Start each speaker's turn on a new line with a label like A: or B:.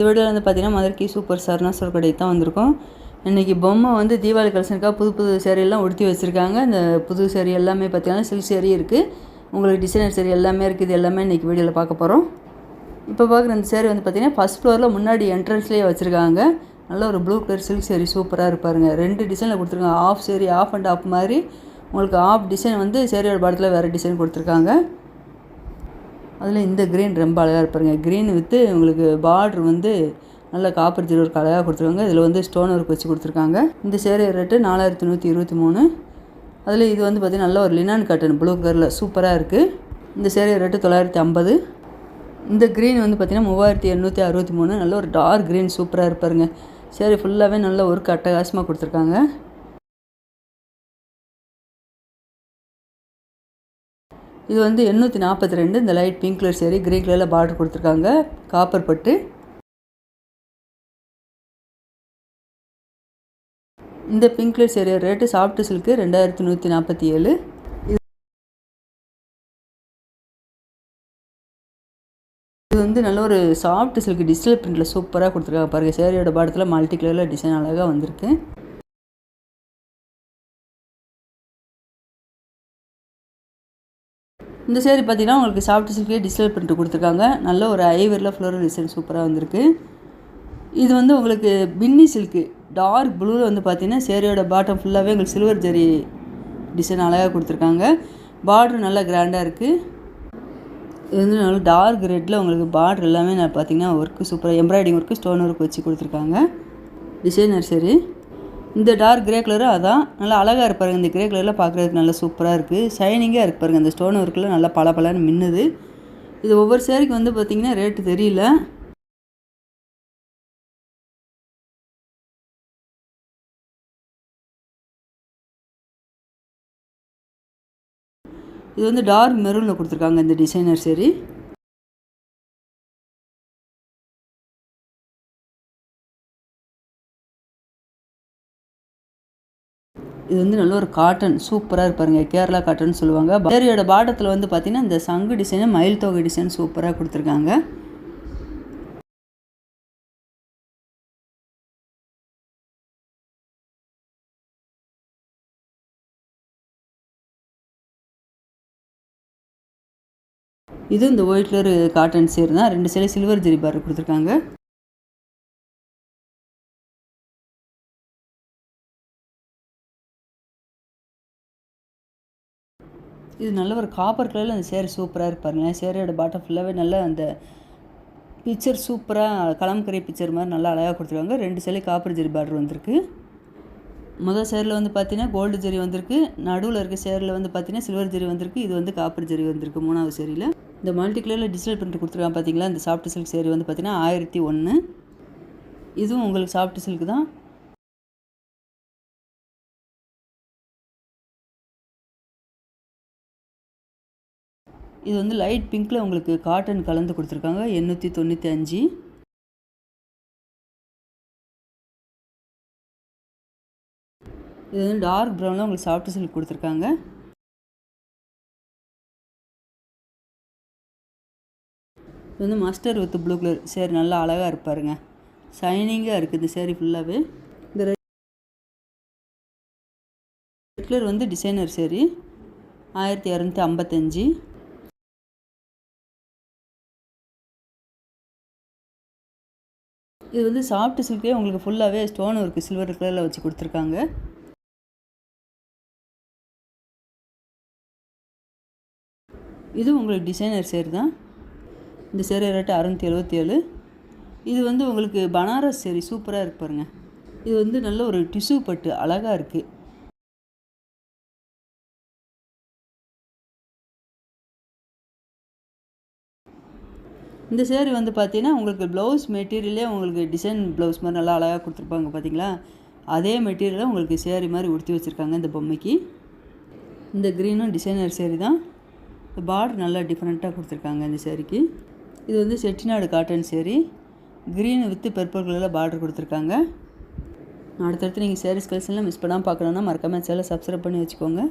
A: இந்த வீடியோவில் வந்து பார்த்தீங்கன்னா மதுரைக்கு சூப்பர் சார்னா ஸ்டோர் கடைக்கு தான் வந்திருக்கோம். இன்றைக்கி பொம்மை வந்து தீபாவளி கலெக்ஷனுக்காக புது புது சேரீலாம் உடுத்தி வச்சுருக்காங்க. இந்த புது சேரீ எல்லாமே பார்த்தீங்கன்னா சில்க் சேரீ இருக்குது உங்களுக்கு டிசைனர் சேரீ எல்லாமே இருக்குது எல்லாமே இன்றைக்கி வீடியோவில் பார்க்க போகிறோம் இப்போ பார்க்குற இந்த சேரீ வந்து பார்த்தீங்கன்னா ஃபஸ்ட் ஃப்ளோரில் முன்னாடி என்ட்ரன்ஸ்லேயே வச்சுருக்காங்க. நல்ல ஒரு ப்ளூ கலர் சில்க் சேரீ சூப்பராக இருப்பாருங்க ரெண்டு டிசைனில் கொடுத்துருக்காங்க. Half saree half and half மாதிரி. உங்களுக்கு ஆஃப் டிசைன் வந்து சேரீயோட படத்தில் வேறு டிசைன் கொடுத்துருக்காங்க. அதில் இந்த க்ரீன் ரொம்ப அழகாக இருப்பாருங்க க்ரீன் வித்து உங்களுக்கு பார்ட்ரு வந்து நல்ல காப்பர் ஜீரோ ஒரு கலராக கொடுத்துருக்காங்க. இதில் வந்து ஸ்டோன் ஒர்க் வச்சு கொடுத்துருக்காங்க. இந்த சேரீ ரேட்டு நாலாயிரத்தி நூற்றி இருபத்தி மூணு. அதில் இது வந்து பார்த்திங்கன்னா நல்ல ஒரு லினான் காட்டன் ப்ளூ கலரில் சூப்பராக இருக்குது இந்த சேரீ ரேட்டு தொள்ளாயிரத்தி ஐம்பது. இந்த க்ரீன் வந்து பார்த்திங்கன்னா மூவாயிரத்தி எண்ணூற்றி அறுபத்தி மூணு. நல்ல ஒரு டார்க் க்ரீன் சூப்பராக இருப்பாருங்க சேரீ ஃபுல்லாகவே நல்ல ஒர்க் அட்டகாசமாக கொடுத்துருக்காங்க. இது வந்து எண்ணூற்றி நாற்பத்தி ரெண்டு இந்த light pink colour saree green கலரில் பார்டர் கொடுத்துருக்காங்க. காப்பர் பட்டு. இந்த pink colour saree rate soft silk ரெண்டாயிரத்தி நூற்றி நாற்பத்தி ஏழு. இது வந்து நல்ல ஒரு சாஃப்ட் சில்க் டிஜிட்டல் பிரிண்டில் சூப்பராக கொடுத்துருக்காங்க பாருங்கள் சேரீயோட பாடத்தில் மல்டி கலரில் டிசைன் அழகாக வந்திருக்கு. இந்த சேரீ பார்த்தீங்கன்னா உங்களுக்கு சாஃப்ட் சில்கே டிஜிட்டல் பிரிண்ட் கொடுத்துருக்காங்க. நல்ல ஒரு ஐவரில் ஃப்ளோரல் டிசைன் சூப்பராக வந்திருக்கு. இது வந்து உங்களுக்கு பின்னி சில்க்கு டார்க் ப்ளூவில் வந்து பார்த்தீங்கன்னா சேரீயோட பாட்டம் ஃபுல்லாகவே உங்களுக்கு சில்வர் ஜெரி டிசைன் அழகாக கொடுத்துருக்காங்க. பார்டர் நல்லா கிராண்டாக இருக்குது இது வந்து நல்லா டார்க் ரெட்டில் உங்களுக்கு பார்டர் எல்லாமே நான் பார்த்தீங்கன்னா ஒர்க்கு சூப்பராக எம்ப்ராய்டிங் ஒர்க்கு ஸ்டோன் ஒர்க் வச்சு கொடுத்துருக்காங்க. டிசைனர் சரி. இந்த டார்க் கிரே கலரும் அதான் நல்லா அழகாக இருப்பாருங்க இந்த கிரே கலரில் பார்க்குறதுக்கு நல்லா சூப்பராக இருக்குது ஷைனிங்காக இருக்கு பாருங்கள் இந்த ஸ்டோன் ஒர்க்கில் நல்லா பல பலன்னு மின்னுது. இது ஒவ்வொரு சேரீக்கு வந்து பார்த்திங்கன்னா ரேட்டு தெரியல. இது வந்து டார்க் மெரூனில் கொடுத்துருக்காங்க இந்த டிசைனர் சரி இது வந்து நல்ல ஒரு காட்டன் சூப்பராக இருப்பாருங்க கேரளா காட்டன் சொல்லுவாங்க. பேரியோட பாடத்தில் வந்து பார்த்தீங்கன்னா இந்த சங்கு டிசைனு மயில் தொகை டிசைன் சூப்பராக கொடுத்துருக்காங்க. இது இந்த ஒயிட் கலர் காட்டன் சேர் தான். ரெண்டு சேலை சில்வர் ஜெரி பார் கொடுத்துருக்காங்க. இது நல்ல ஒரு காப்பர் கலரில் அந்த சேரீ சூப்பராக இருப்பாருங்களேன் சேரீயோட பாட்டம் ஃபுல்லாகவே நல்ல அந்த பிக்சர் சூப்பராக கலம்கரை பிக்சர் மாதிரி நல்லா அழகாக கொடுத்துருக்காங்க. ரெண்டு சேலை காப்பர் ஜெரி பார்டர் வந்திருக்கு. முதல் சேரில் வந்து பார்த்தீங்கன்னா கோல்டு ஜெரி வந்திருக்கு. நடுவில் இருக்க சேரில் வந்து பார்த்தீங்கன்னா சில்வர் ஜெரி வந்திருக்கு. இது வந்து காப்பர் ஜெரி வந்திருக்கு மூணாவது சேரியில். இந்த மல்டி கலரில் டிஜிட்டல் பிரிண்ட் கொடுத்துருக்காங்க பார்த்தீங்களா இந்த சாஃப்ட் சில்க் சேரி வந்து பார்த்தீங்கன்னா ஆயிரத்தி ஒன்று இதுவும் உங்களுக்கு சாஃப்ட் சில்க் தான். இது வந்து லைட் பிங்க்கில் உங்களுக்கு காட்டன் கலந்து கொடுத்துருக்காங்க. எண்ணூற்றி தொண்ணூற்றி அஞ்சு. இது வந்து டார்க் ப்ரௌனில் உங்களுக்கு சாஃப்ட் சில்க் கொடுத்துருக்காங்க. இது வந்து mustard with blue colour. Saree நல்லா அழகாக இருப்பாருங்க ஷைனிங்காக இருக்குது இந்த சேரீ ஃபுல்லாகவே இந்த ரெட் கலர் வந்து டிசைனர் சேரீ. ஆயிரத்தி இரநூத்தி ஐம்பத்தஞ்சு. இது வந்து சாஃப்ட் சில்கே உங்களுக்கு ஃபுல்லாகவே ஸ்டோன் இருக்குது சில்வர் கலரில் வச்சு கொடுத்துருக்காங்க. இது உங்களுக்கு டிசைனர் சேர் தான். இந்த சேர் ரேட்டு அறநூற்றி எழுபத்தி ஏழு. இது வந்து உங்களுக்கு பனாரஸ் சேரீ சூப்பராக இருக்கு பாருங்கள் இது வந்து நல்ல ஒரு டிஷ்யூ பட்டு அழகாக இருக்குது இந்த சேரீ வந்து பார்த்தீங்கன்னா உங்களுக்கு ப்ளவுஸ் மெட்டீரியலே உங்களுக்கு டிசைன் ப்ளவுஸ் மாதிரி நல்லா அழகாக கொடுத்துருப்பாங்க பார்த்தீங்களா? அதே மெட்டீரியலை உங்களுக்கு சேரீ மாதிரி உடுத்தி வச்சுருக்காங்க இந்த பொம்மைக்கு. இந்த க்ரீனும் டிசைனர் சேரீ தான். இந்த பார்டர் நல்லா டிஃப்ரெண்ட்டாக கொடுத்துருக்காங்க இந்த சேரீக்கு இது வந்து Chettinad cotton saree green with purple கலரில் பார்டர் கொடுத்துருக்காங்க. அடுத்தடுத்து நீங்கள் சேரீஸ் கலெக்ஷன்லாம் மிஸ் பண்ணாமல் பார்க்கணுன்னா மறக்காமல் சேலை சப்ஸ்கிரைப் பண்ணி வச்சுக்கோங்க.